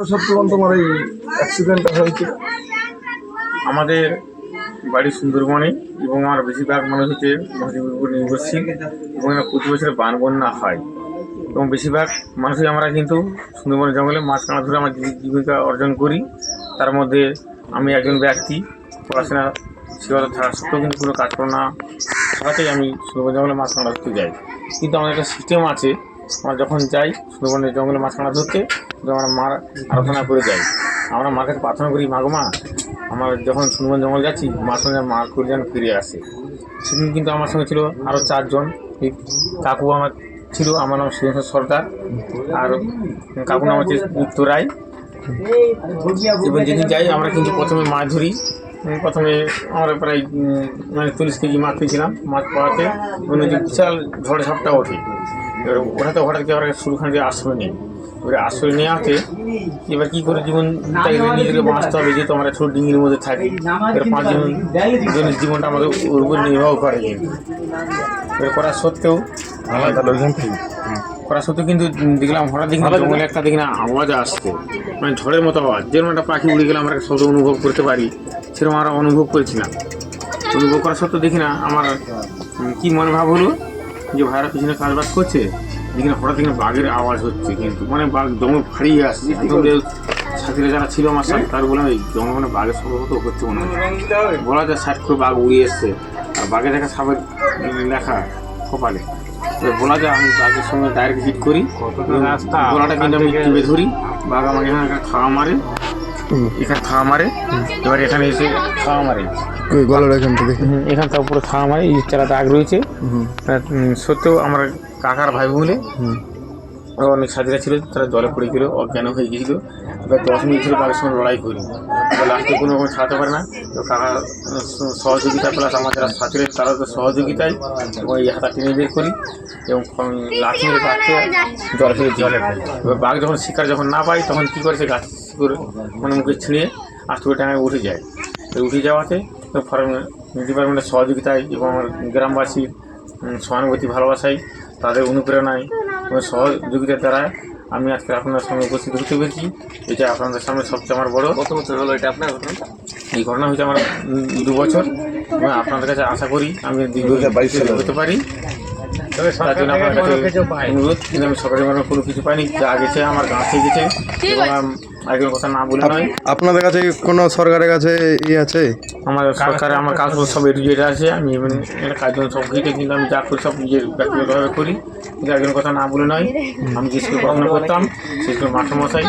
তোমার এই অ্যাক্সিডেন্টটা হয়েছে। আমাদের বাড়ি সুন্দরবনে এবং আমার বেশিরভাগ মানুষ হচ্ছে উপর নির্ভরশীল এবং এখানে প্রতি বছরে বান বন্যা হয়। এবং বেশিরভাগ মানুষই আমরা কিন্তু সুন্দরবনের জঙ্গলে মাছ কাঁড়া ধরে আমার জীবি- জীবিকা অর্জন করি। তার মধ্যে আমি একজন ব্যক্তি, পড়াশোনা সেবা থাকা সত্ত্বেও কিন্তু কোনো কাজ না থাকাতেই আমি সুন্দরবন জঙ্গলে মাছ কাঁড়া ধরতে যাই। কিন্তু আমাদের একটা সিস্টেম আছে আমরা যখন যাই, সুন্দরবনের জঙ্গলে মাছ কাঁড়া ধরতে আমরা মার আরাধনা করে যাই, আমরা মার কাছে প্রার্থনা করি, মাগো মা, আমার যখন সুন্দরবন জঙ্গল যাচ্ছি, মার সঙ্গে মা করে যেন ফিরে আসে। সেদিন কিন্তু আমার সঙ্গে ছিল আরও চারজন। কাকু আমার ছিল, আমার নাম সুরেন্দ্র সর্দার, আর কাকু নাম হচ্ছে উত্তর রায়। এবং যেদিন যাই, আমরা কিন্তু প্রথমে মাছ ধরি। প্রথমে আমরা প্রায় মানে চল্লিশ কেজি মাছ পেয়েছিলাম মাছ পাওয়াতে। বিশাল ঝড় ঝাপটা ওঠে। এবার ওঠাতে হঠাৎ করে আমরা শুরুখানে যে আশ্রয় নিই এবারে আশ্রয় নেওয়াতে এবার কী করে জীবন তাই নিজেকে বাঁচতে হবে যেহেতু আমরা ছোট ডিঙির মধ্যে থাকি। এবার পাঁচজন জনের জীবনটা আমাদের ওর উপর নির্ভর করে এবার করা সত্ত্বেও করা সত্ত্বেও কিন্তু দেখলাম হঠাৎ দেখি জঙ্গলে একটা দেখি না আওয়াজ আসছে। মানে ঝড়ের মতো আওয়াজ। যেরকম একটা পাখি উড়ে গেলে আমরা একটা শব্দ অনুভব করতে পারি সেরকম আমরা অনুভব করেছিলাম। অনুভব করা সত্ত্বেও দেখি না আমার কি মনোভাব হলো? যে ভাইরা পিছনে কাজবাজ করছে দেখি না হঠাৎ এখানে বাঘের আওয়াজ হচ্ছে কিন্তু। মানে বাঘ জঙ্গল ফাড়িয়ে আসছে। একদম যে সাথীরা যারা ছিল আমার সাথে তার বললাম এই জঙ্গল মানে বাঘের সম্ভবত হচ্ছে মনে হয়। বলা যায় ষাট করে বাঘ উড়িয়ে এসছে। আর বাঘে দেখা সাপের লেখা কপালে। বলা যায় আমি বাঘের সঙ্গে ডাইরেক্ট হিট করি। গলাটা কিন্তু আমি টিপে ধরি। বাঘ আমাকে খাওয়া মারে। এখানে খাওয়া মারে। এবার এখানে এসে খাওয়া মারে। গলার এখানটা দেখি হুম, এখানটা উপরে খাওয়া মারে এই চারা দাগ রয়েছে। সত্ত্বেও আমার কাকার ভাই আরও অনেক সাথীরা ছিল তারা জলে পড়ে গেল অজ্ঞান হয়ে গিয়েছিল এবার দশ মিনিট ছিল বাঘের সঙ্গে লড়াই করি এবার লাস্টে কোনো রকম ছাড়াতে পারে না। তো কাকার সহযোগিতা প্লাস আমার যারা সাথীরা তারা তো সহযোগিতায় এবং এই হাতা টেনে বের করি এবং লাঠি মেরে বাঘকে জলে ফেলে জলে এবার বাঘ যখন শিকার যখন না পাই তখন কী করে সে গাছ করে মানে মুখে ছিঁড়ে আস্তে করে টাঙায় উঠে যায়। তো উঠে যাওয়াতে ফরেন ডিপার্টমেন্টের সহযোগিতায় এবং আমার গ্রামবাসীর সহানুভূতি ভালোবাসায় তাদের অনুপ্রেরণায় এবং সহযোগিতার দ্বারা আমি আজকে আপনার সামনে উপস্থিত হতে পেরেছি। এটা আপনাদের সামনে সবচেয়ে আমার বড় কত বছর হলো এটা আপনার ঘটনা? এই ঘটনা হয়েছে আমার দু বছর। এবং আপনাদের কাছে আশা করি আমি দীর্ঘ হতে পারি। তার জন্য আপনার কাছে অনুরোধ কিন্তু আমি সরকারি কোনো কিছু পাইনি। যা গেছে আমার গেছে এবং একজন কথা না বলে নয়। আপনাদের কাছে কোনো সরকারের কাছে ই আছে? আমার সরকারে আমার কাজ সব এডুকেট আছে। আমি এমনি এটা কাজ সব কিছু কিন্তু আমি যা করি সব নিজের ব্যক্তিগতভাবে করি। কিন্তু একজন কথা না বলে নয়। আমি যে স্কুলে পড়াশোনা করতাম সেই স্কুলের মাস্টারমশাই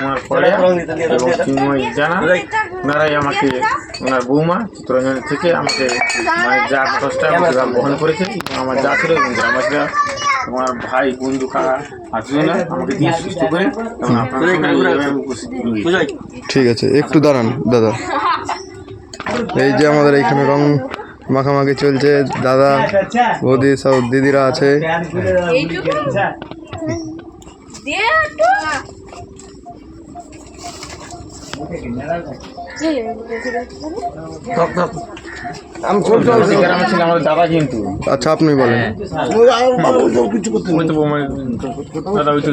আমার পড়ে এবং চিন্ময় জানা ওনারাই আমাকে ওনার বৌমা চিত্তরঞ্জনের থেকে আমাকে মানে যা খরচটা বহন করেছে আমার যা ছিল এবং গ্রামবাসীরা আমার ভাই বন্ধু কাকা আত্মীয়রা আমাকে দিয়ে সুস্থ করে। ঠিক আছে একটু দাঁড়ান দাদা। এই যে আমাদের এইখানে রং মাখামাখি চলছে দাদা বৌদি সব দিদিরা আছে। এইটুকু? একটু আমাদের গ্রামে ছিলাম আমাদের দাদা কিন্তু। আচ্ছা আপনি বলেন। ওই তো বৌমা দাদা ওই তো